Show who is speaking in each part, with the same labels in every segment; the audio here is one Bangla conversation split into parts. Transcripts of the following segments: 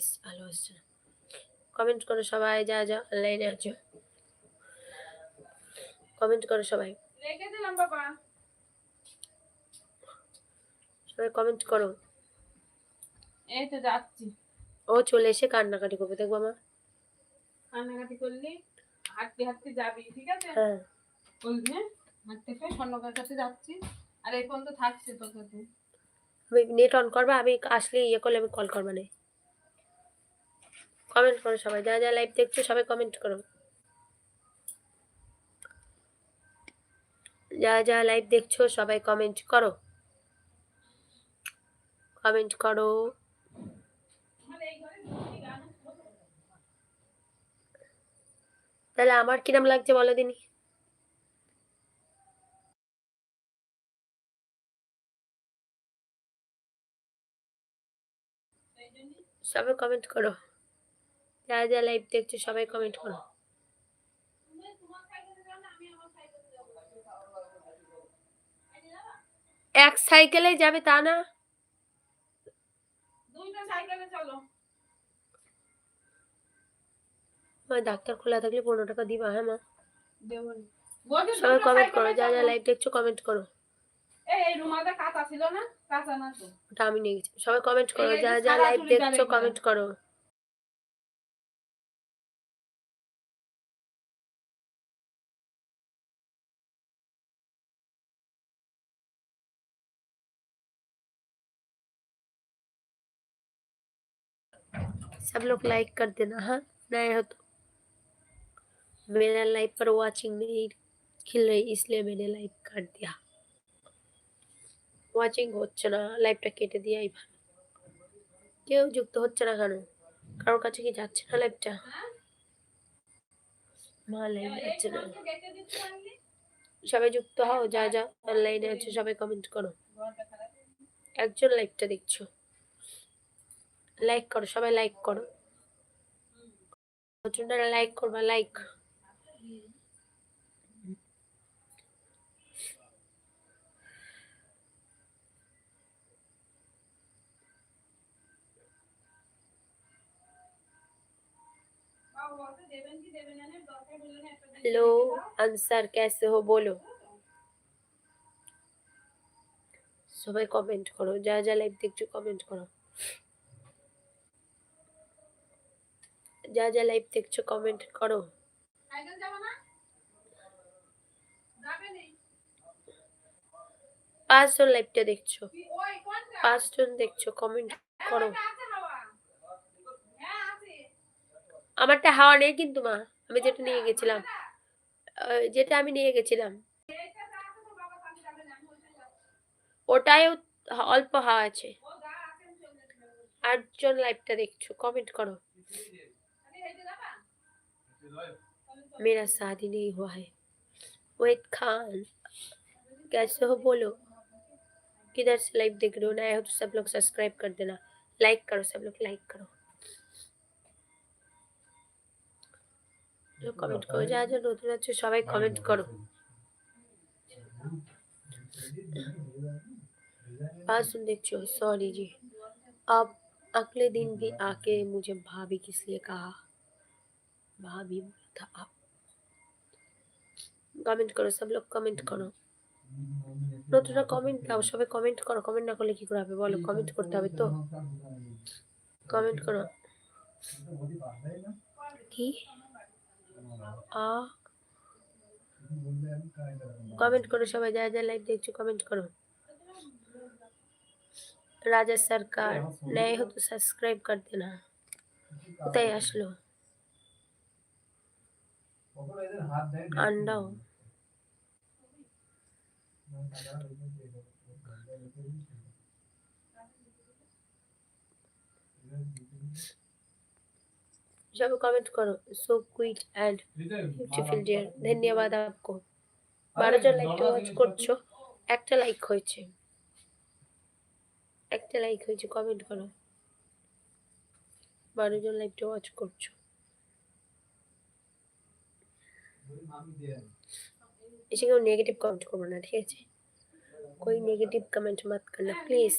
Speaker 1: বেশ হচ্ছে। কমেন্ট করো সবাই যা যা অনলাইনে আছো। কমেন্ট করো সবাই।
Speaker 2: রেখে দিলাম বাবা।
Speaker 1: সবাই কমেন্ট করো।
Speaker 2: এই তো যাচ্ছি।
Speaker 1: ও চলে এসে কান্নাকাটি করবে দেখব মা।
Speaker 2: কান্নাকাটি করলি? হাঁটতে হাঁটতে যাবি ঠিক আছে?
Speaker 1: হ্যাঁ।
Speaker 2: বলবি হ্যাঁ? হাঁটতে ফের স্বর্ণকার কাছে যাচ্ছি। আর এই পর্যন্ত থাকছে তোর কাছে
Speaker 1: আমি নেট অন করবা আমি আসলে ইয়ে করলে আমি কল করবা না। কমেন্ট করো সবাই, যা যা লাইভ দেখছ সবাই কমেন্ট করো। যা যা লাইভ দেখছ সবাই কমেন্ট করো। কমেন্ট করো। তাহলে আমার কিরম লাগছে বলো দিনি? সবাই কমেন্ট করো। যা যা লাইভ দেখছ সবাই কমেন্ট করো? এক সাইকেলে যাবে তা না? ডাক্তার খোলা থাকলে পনেরো টাকা দিবা হ্যাঁ মা? সবাই কমেন্ট করো যা যা লাইভ দেখছ কমেন্ট করো। ওটা আমি নিয়ে গেছি। সবাই কমেন্ট করো
Speaker 2: যা
Speaker 1: যা লাইভ দেখছ কমেন্ট করো। सब लोग लाइक कर देना हाँ नए हो तो मेरा लाइव पर वाचिंग नहीं खिल रही इसलिए मैंने लाइक कर दिया ওয়াচিং হচ্ছে না লাইভটা কেটে দিয়াই ভালো কেউ যুক্ত হচ্ছে না কেন কারোর কাছে কি যাচ্ছে না লাইভটা
Speaker 2: হ্যাঁ
Speaker 1: মা লাইভ
Speaker 2: এই
Speaker 1: যাচ্ছে না
Speaker 2: ঘরটা কেটে দিতে পারলি
Speaker 1: সবাই যুক্ত হও যা যা অনলাইনে আছে সবাই কমেন্ট করো
Speaker 2: ঘরটা খারাপ
Speaker 1: একজন লাইভটা দেখছো লাইক করো সবাই লাইক করো নতুনরা লাইক করবা লাইক
Speaker 2: বাবা বলতে দেবেন কি দেবেন না দরকার বললেন একটা দিন
Speaker 1: हेलो
Speaker 2: রেখে দাও।
Speaker 1: আনসার कैसे हो बोलो সবাই কমেন্ট করো যা যা লাইভ দেখছো কমেন্ট করো যা যা লাইভ দেখছ কমেন্ট করো। পাঁচজন লাইভটা দেখছ। পাঁচজন দেখছ কমেন্ট করো।
Speaker 2: আছে হাওয়া হ্যাঁ
Speaker 1: আমারটা হাওয়া নেই কিন্তু মা। আমি যেটা নিয়ে গেছিলাম। যেটা আমি নিয়ে গেছিলাম। ওটাও অল্প হাওয়া আছে। আটজন লাইভটা দেখছ কমেন্ট করো। मेरा शादी नहीं हुआ है वेद खान कैसे हो बोलो किधर से लाइव देख रहे हो नया हो तो सब लोग सब्सक्राइब कर देना लाइक करो सब लोग लाइक करो কমেন্ট করো যা যা নতুন আছে সবাই কমেন্ট করো आज सुन देखो सॉरी जी अब अगले दिन भी आके मुझे भाभी किस लिए कहा भाभी बोला था आप কমেন্ট করো সব লোক কমেন্ট করো নতুনরা কমেন্ট দাও সবাই কমেন্ট করো কমেন্ট না করলে কি করে হবে বলো কমেন্ট করতে হবে তো কমেন্ট করো কি আ কমেন্ট করো সবাই যা যা লাইভ দেখছো কমেন্ট করো রাজা সরকার নয় हो तो सब्सक्राइब कर देना কোথায় আসলো আন্ডাও सब कमेंट करो so quick and beautiful dear ধন্যবাদ आपको বারো জন লাইকটা ওয়াচ করছো একটা লাইক হয়েছে একটা লাইক হয়েছে কমেন্ট করো বারো জন লাইকটা ওয়াচ করছো এসে কেউ নেগেটিভ কমেন্ট করব না, ঠিক আছে? ওই নেগেটিভ কমেন্ট মাত কর না প্লিজ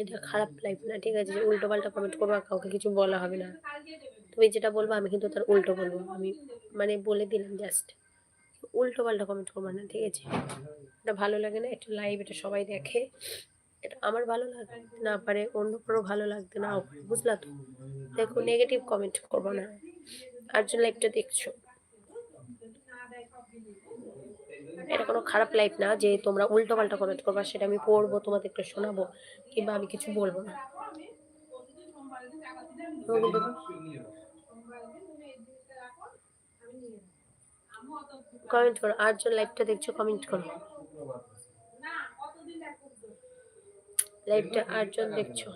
Speaker 1: এটা খারাপ লাইফ না, ঠিক আছে? যে উল্টো পাল্টা কমেন্ট করব কাউকে কিছু বলা হবে না। তুমি যেটা বলব, আমি কিন্তু তার উল্টো বলব। আমি মানে বলে দিলাম জাস্ট উল্টো পাল্টা কমেন্ট করব না, ঠিক আছে? এটা ভালো লাগে না, একটু লাইভ এটা সবাই দেখে। এটা আমার ভালো লাগতে না পারে অন্য কারও ভালো লাগতে না পারে বুঝলা তো? দেখো নেগেটিভ কমেন্ট করব না। আর যে লাইভটা দেখছ, এটা কোনো খারাপ লাইফ না যে তোমরা উল্টো পাল্টা কমেন্ট করবা, সেটা আমি পড়ব, তোমাদেরকে শোনাবো, কিংবা আমি কিছু বলব না। কমেন্ট করো, আর যে লাইভটা দেখছ কমেন্ট করো। লাইভটা আটজন দেখছো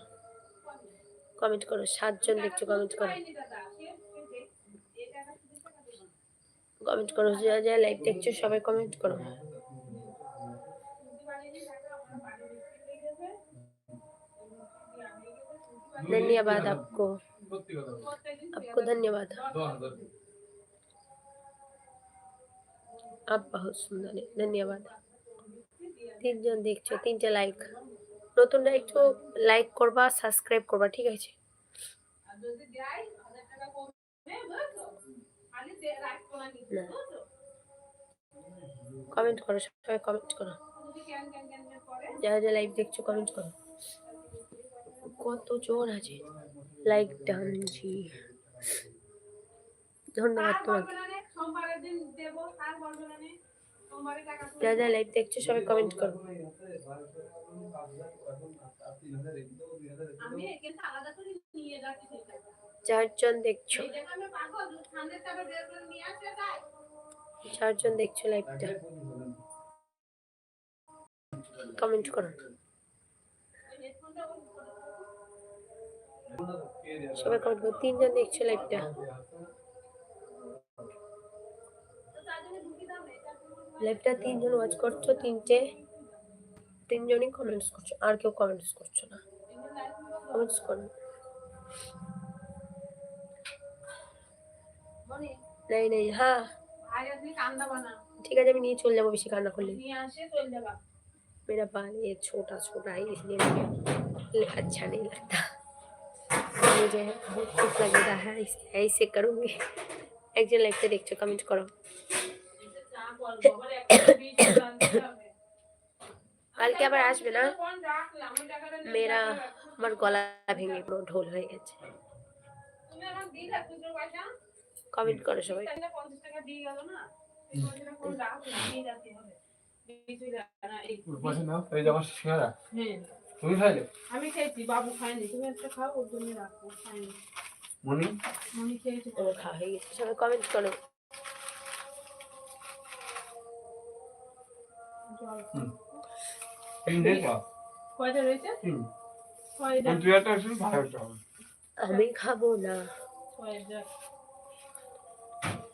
Speaker 1: কমেন্ট করো সাতজন দেখছো কমেন্ট করো কমেন্ট করো যা যা লাইভ দেখছো সবাই কমেন্ট করো धन्यवाद आपको आपको धन्यवाद आप बहुत सुंदर है धन्यवाद তিনজন দেখছো তিনটে লাইক নতুনরা একটু লাইক করবা সাবস্ক্রাইব করবা ঠিক আছে? কমেন্ট করো সবাই কমেন্ট করো। যারা যারা লাইভ দেখছ কমেন্ট করো। কত জোর আছে। লাইক ডান জি। ধন্যবাদ তোমাকে। যারা যারা লাইভ দেখছ সবাই কমেন্ট করো। চারজন দেখছ? চারজন দেখছ লাইভটা? কমেন্ট করো। সবাই কমেন্ট করো। তিনজন দেখছ লাইভটা? লাইভটা তিনজন ওয়াচ করছ তিনটে। তিনজনই কমেন্টস করছো আর কেউ কমেন্টস করছো না কমেন্টস করো नहीं नहीं हाँ ठीक है जब नहीं चल जाओ बेशी कान्ना खोल मेरा बाल ये छोटा छोटा है इसलिए मुझे ले- अच्छा नहीं लगता मुझे बहुत दुख लग रहा है इसे ऐसे करूँगी একজন লাইকটা দেখছো কমেন্ট করো কালকে আবার আসবে না? মেয়েরা আমার গলা ভেঙে পুরো ঢোল হয়ে গেছে। কমেন্ট করো সবাই।
Speaker 3: খাইলে
Speaker 2: আমি তুমি একটা
Speaker 1: খাওয়া হয়ে গেছে। সবাই কমেন্ট করো।
Speaker 2: কয়টা রয়েছে?
Speaker 1: আমি খাব না।
Speaker 2: ছয়টা।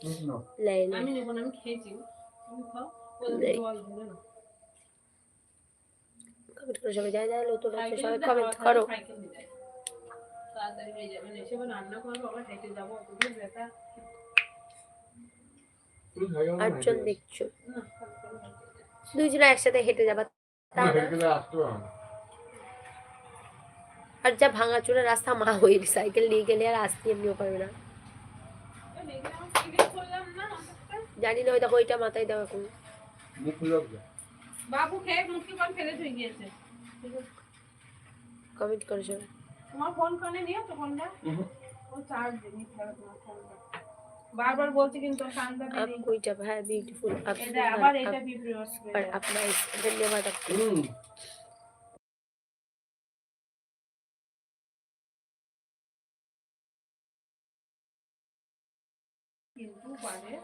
Speaker 3: বুঝলি না?
Speaker 1: নাই না
Speaker 2: আমি নেব না আমি খেয়েছি। তুমি খাও ও
Speaker 1: নেই।
Speaker 2: জল ধরে না।
Speaker 1: কমেন্ট করো সবাই যা যা নতুন আছে সবাই কমেন্ট করো।
Speaker 2: খাবে, সাইকেল দিয়ে যায়। তাড়াতাড়ি হয়ে যাবে। না এসে রান্না করব আবার সাইকেল যাব। অত ব্যথা
Speaker 3: তুই খাই গেল না?
Speaker 1: আটজন দেখছ।
Speaker 2: না সাইকেল যাব।
Speaker 1: দুইজনে একসাথে হেঁটে যাবা। তা
Speaker 3: তুই
Speaker 1: না
Speaker 3: হেঁটে আসতে পারো না।
Speaker 1: আর যা ভাঙাচোরা রাস্তা মা ওই সাইকেল নিয়ে গেলে আর আসতে এমনিও পারবে না
Speaker 2: এই দেখি আমার টিকিট করলাম না অন্তত।
Speaker 1: জানি না ওই দেখো ওইটা মাথায় দেওয়া এখন
Speaker 3: মুখ খুলে রাখবে।
Speaker 2: বাবু খেয়ে মুখি পান ফেলে ধুয়ে গিয়েছে
Speaker 1: কমেন্ট করো সবাই
Speaker 2: তোমার ফোন কানে নিয়ে তো ফোনটা
Speaker 3: উহু।
Speaker 2: ও চার্জ দিনি তোমার ফোনটা বারবার বলছি কিন্তু
Speaker 1: আকুইটা ভাই বিউটিফুল
Speaker 2: এটা আবার এটা আর আপনার
Speaker 1: ধন্যবাদ আপনাকে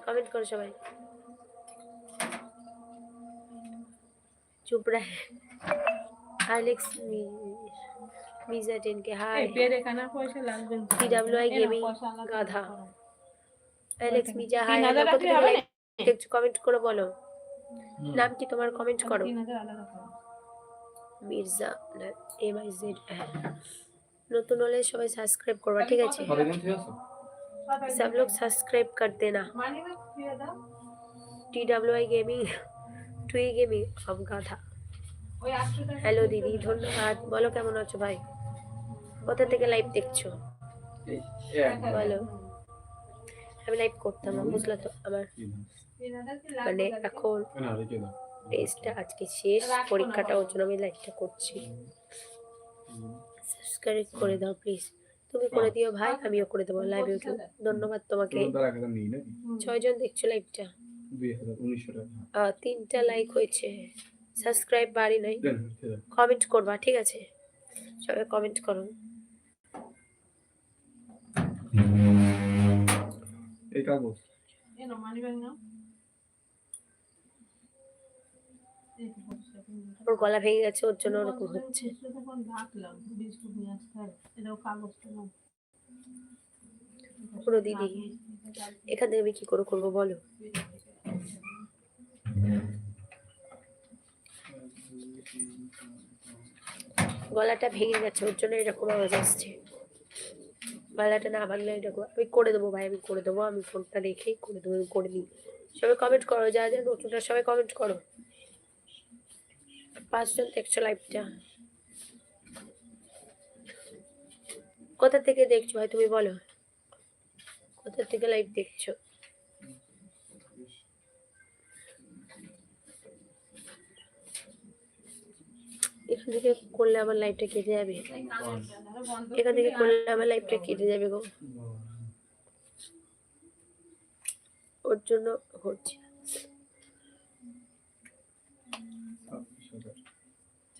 Speaker 1: কমেন্ট করো সবাই। চুপ রাখ আলেক্স মিজা
Speaker 2: টেনকে
Speaker 1: হাই
Speaker 2: পেরে কানা পয়সা লাগবে টিডব্লিউআই গেমিং
Speaker 1: গাধা।
Speaker 2: করো।
Speaker 1: एलेक्स मिजा हाय
Speaker 2: তিন হাজার
Speaker 1: কত
Speaker 2: রাখলে হবে
Speaker 1: লাইক দেখছো কমেন্ট করে বলো
Speaker 3: হুম।
Speaker 1: নাম কি তোমার কমেন্ট করো
Speaker 2: তিন হাজার আলাদা করো।
Speaker 1: মির্জা এম আই জেড নতুন হলে সবাই সাবস্ক্রাইব করবা ঠিক আছে
Speaker 3: কতদিন ঠিক আছে?
Speaker 2: সবাই
Speaker 1: सब लोग सब्सक्राइब कर देना
Speaker 2: মানি ব্যাগ দিয়ে দাও
Speaker 1: T W I gaming to gaming अब गाधा
Speaker 2: ওই আটশো টাকা
Speaker 1: হ্যালো দিদি ধন্যবাদ বলো কেমন আছো ভাই কোথা থেকে লাইভ দেখছো বলো আমি লাইভ করতাম না বুঝলা তো আমার। মানে এখন টেস্টটা আজকে শেষ পরীক্ষাটা ওর জন্য আমি লাইভটা করছি। সাবস্ক্রাইব করে দাও প্লিজ তুমি করে দিও ভাই আমিও করে দেবো লাইভ ইউটিউব ধন্যবাদ তোমাকে। ছয়জন দেখছ লাইভটা তিনটা লাইক হয়েছে। সাবস্ক্রাইব বাড়ি নাই। কমেন্ট করবা ঠিক আছে? সবাই কমেন্ট করো।
Speaker 3: এই কাগজ।
Speaker 1: ওর গলা ভেঙে গেছে ওর জন্য ওরকম হচ্ছে। পুরো দিদি এখান থেকে আমি কি করে করব বলো গলাটা ভেঙে গেছে ওর জন্য এরকম আওয়াজ আসছে গলাটা না ভাঙলে এরকম আমি করে দেবো ভাই, আমি করে দেবো, আমি ফোনটা রেখেই করে দেবো করে দিই। সবাই কমেন্ট করো, যা যা নতুনটা সবাই কমেন্ট করো। পাঁচজন দেখছ লাইভটা কোথা থেকে দেখছ ভাই তুমি বলো? কোথা থেকে লাইভ দেখছ? থেকে করলে আমার লাইভটা কেটে যাবে। এখান থেকে করলে আমার লাইভটা কেটে যাবে গো। ওর জন্য হচ্ছে।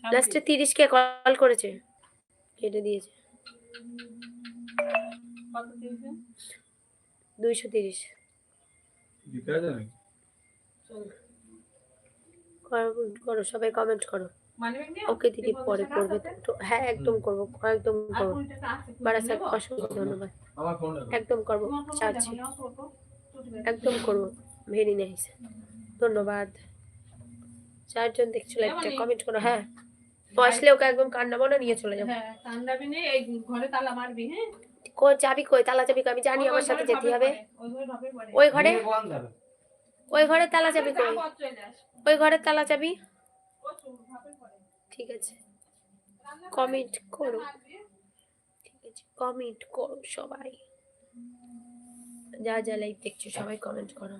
Speaker 1: লাস্টে তিরিশ কে কল করেছে। কেটে দিয়েছে। দুইশো তিরিশ। করো সবাই কমেন্ট করো? ওকে দিদি পরে করবে। তো হ্যাঁ একদম করব একদম করব। বারা স্যার অসংখ্য ধন্যবাদ। একদম করব চাচ্ছি। একদম করব ভেরি নাইস ধন্যবাদ। চারজন দেখছ লাইভটা কমেন্ট করো হ্যাঁ। ও আসলে ওকে একদম কান্না মনে নিয়ে চলে যাব।
Speaker 2: হ্যাঁ, কান্দাবি নে, এই ঘরে তালা মারবি, হ্যাঁ?
Speaker 1: কই চাবি কই? তালা চাবি? আমি জানি
Speaker 2: ওই
Speaker 1: আমার
Speaker 2: ঘরে
Speaker 1: সাথে যেতে হবে।
Speaker 2: ওই ঘরে
Speaker 1: ওই ঘরে?
Speaker 3: যাবে
Speaker 1: ওই ঘরে তালা চাবি কই। ওই ঘরের তালা চাবি। ঠিক আছে। কমেন্ট করো। ঠিক আছে কমেন্ট করো সবাই। যা যা লাইভ দেখছ সবাই কমেন্ট করো।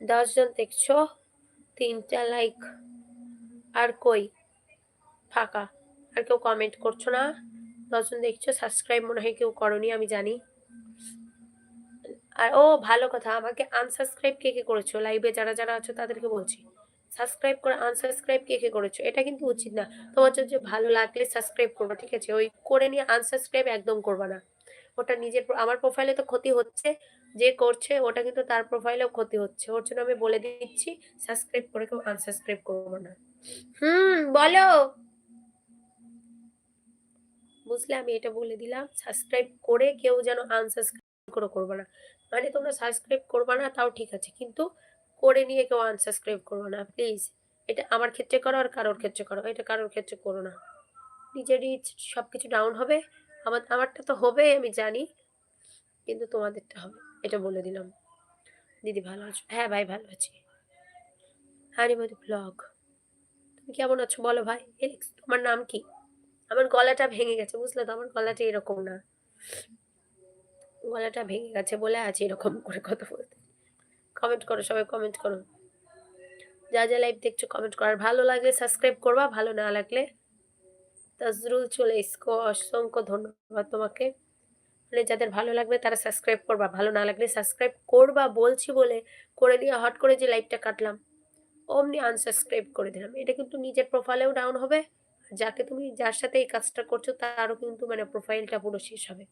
Speaker 1: দশজন দেখছ, তিনটা লাইক আর কই? ফাঁকা। আর কেউ কমেন্ট করছ না? দশজন দেখছ সাবস্ক্রাইব মনে হয় কেউ করনি, আমি জানি। আর ও ভালো কথা, আমাকে আনসাবস্ক্রাইব কে কে করেছ? লাইভে যারা যারা আছো তাদেরকে বলছি। সাবস্ক্রাইব করে আনসাবস্ক্রাইব কে কে করেছ? এটা কিন্তু উচিত না। তোমার যদি ভালো লাগলে সাবস্ক্রাইব করবে, ঠিক আছে? ওই করে নিয়ে আনসাবস্ক্রাইব একদম করবে না। ওটা নিজের আমার প্রোফাইলে তো ক্ষতি হচ্ছে। যে করছে, ওটা কিন্তু তার প্রোফাইলেও ক্ষতি হচ্ছে। ওর জন্য আমি বলে দিচ্ছি সাবস্ক্রাইব করে কেউ আনসাবস্ক্রাইব করব না। হুম, বলো। বুঝলে, আমি এটা বলে দিলাম। সাবস্ক্রাইব করে কেউ যেন আনসাবস্ক্রাইব করে করবে না। মানে তোমরা সাবস্ক্রাইব করবে না, তাও ঠিক আছে। কিন্তু করে নিয়ে কেউ আনসাবস্ক্রাইব করবে না প্লিজ এটা আমার ক্ষেত্রে করো আর কারোর ক্ষেত্রে করো। এটা কারোর ক্ষেত্রে করো না। নিজের রিচ সব কিছু ডাউন হবে। আমার, আমারটা তো হবে, আমি জানি। কিন্তু তোমাদেরটা হবে। এটা বলে দিলাম। দিদি ভালো আছো? হ্যাঁ ভাই, ভালো আছি। হ্যাঁ হানিমতি ব্লগ। তুমি কেমন আছো বলো ভাই? তোমার নাম কি? আমার গলাটা ভেঙে গেছে, বুঝলে তো? আমার গলাটা এরকম না। গলাটা ভেঙে গেছে বলে আছে, এরকম করে কথা বলতে। কমেন্ট করো, সবাই কমেন্ট করো। যা যা লাইভ দেখছ কমেন্ট করো। আর ভালো লাগলে সাবস্ক্রাইব করবা, ভালো না লাগলে তাজরুল চলে এসকো অসংখ্য ধন্যবাদ তোমাকে। মানে যাদের ভালো লাগবে তারা সাবস্ক্রাইব করবা, ভালো না লাগলে সাবস্ক্রাইব করবা, বলছি বলে করে দিয়ে হট করে যে লাইভটা কাটলাম, অমনি আনসাবস্ক্রাইব করে দিলাম। এটা কিন্তু নিজের প্রোফাইলেও ডাউন হবে। যাকে তুমি, যার সাথে এই কাজটা করছ, তারও কিন্তু মানে প্রোফাইলটা পুরো শেষ হবে।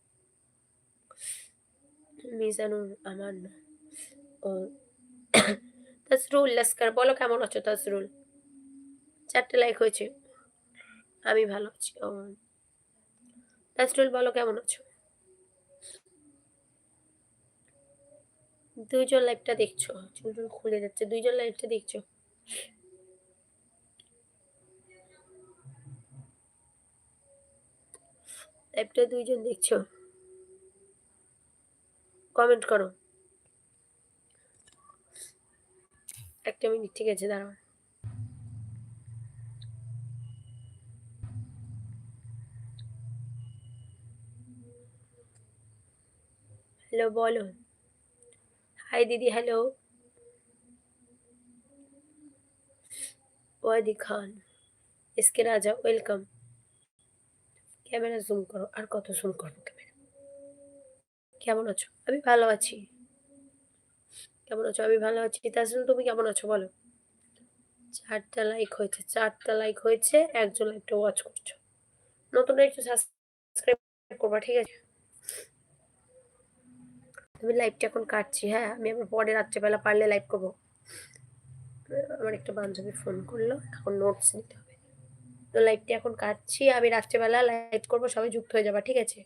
Speaker 1: আমার না। ও তাসরুল লস্কর বলো কেমন আছো? তাসরুল চারটে লাইক হয়েছে। আমি ভালো আছি, ও। তাসরুল বলো কেমন আছো? দুইজন লাইভটা দেখছ চুলটুল খুলে যাচ্ছে। দুইজন লাইভটা দেখছ। লাইভটা দুইজন দেখছ। কমেন্ট করো। একটা মিনিট, ঠিক আছে, দাঁড়াও। হ্যালো বলো। হাই দিদি হ্যালো ওয়াদি খান, এস কে রাজা ওয়েলকাম ক্যামেরা জুম করো, আর কত জুম করো? কেমন আছো? আমি ভালো আছি। কেমন আছো? আমি ভালো আছি। তাছাড়া তুমি কেমন আছো? বলো। চারটা লাইক হয়েছে, চারটা লাইক হয়েছে, একজন লাইকটা ওয়াচ করছ। নতুন একটু সাবস্ক্রাইব করবা, ঠিক আছে? আমি লাইভটা এখন কাটছি হ্যাঁ? আমি আবার পরে রাত্রেবেলা পারলে লাইভ করব। আমার একটা বান্ধবী ফোন করল, এখন নোটস নিতে হবে। তো লাইভটা এখন কাটছি, আমি রাত্রেবেলা লাইভ করব, সবাই যুক্ত হয়ে যাবা, ঠিক আছে?